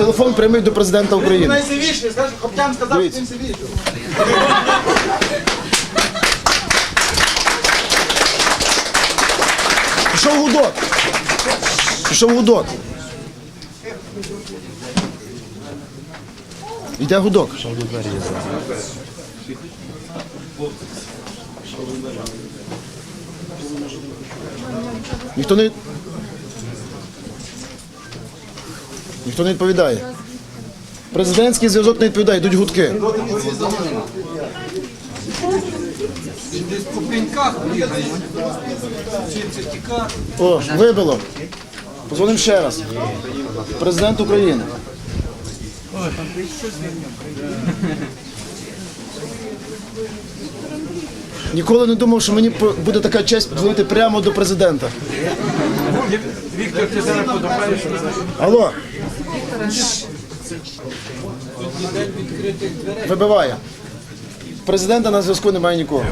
телефон прямий до президента України. Найсивіше, скажеш, Хоптян сказав, що Дивіться. він сивіше. Пішов гудок. Пішов гудок. Йде гудок. Ніхто не. Ніхто не відповідає. Президентський зв'язок не відповідає, йдуть гудки. Десь по пеньках бігають. Вчиться тікати. О, вибило. Позвонимо ще раз. Президент України. Ніколи не думав, що мені буде така честь подзвонити прямо до президента. Віктор, ти зараз подобаєш? Алло. Вибиває. Президента на зв'язку немає нікого.